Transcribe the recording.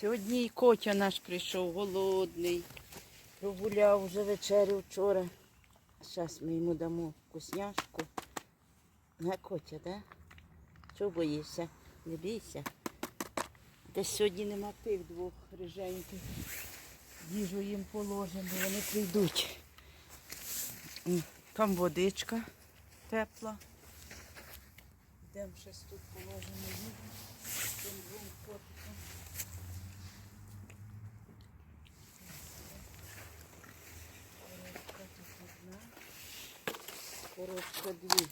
Сьогодні і Котя наш прийшов голодний. Прогуляв вже вечерю вчора. Зараз ми йому дамо вкусняшку. Не Котя, да? Чого боїшся? Не бійся. Десь сьогодні нема тих двох риженьких. Їжу їм положимо, вони прийдуть. Там водичка тепла. Йдемо щось тут положимо їжу. Коробка дві.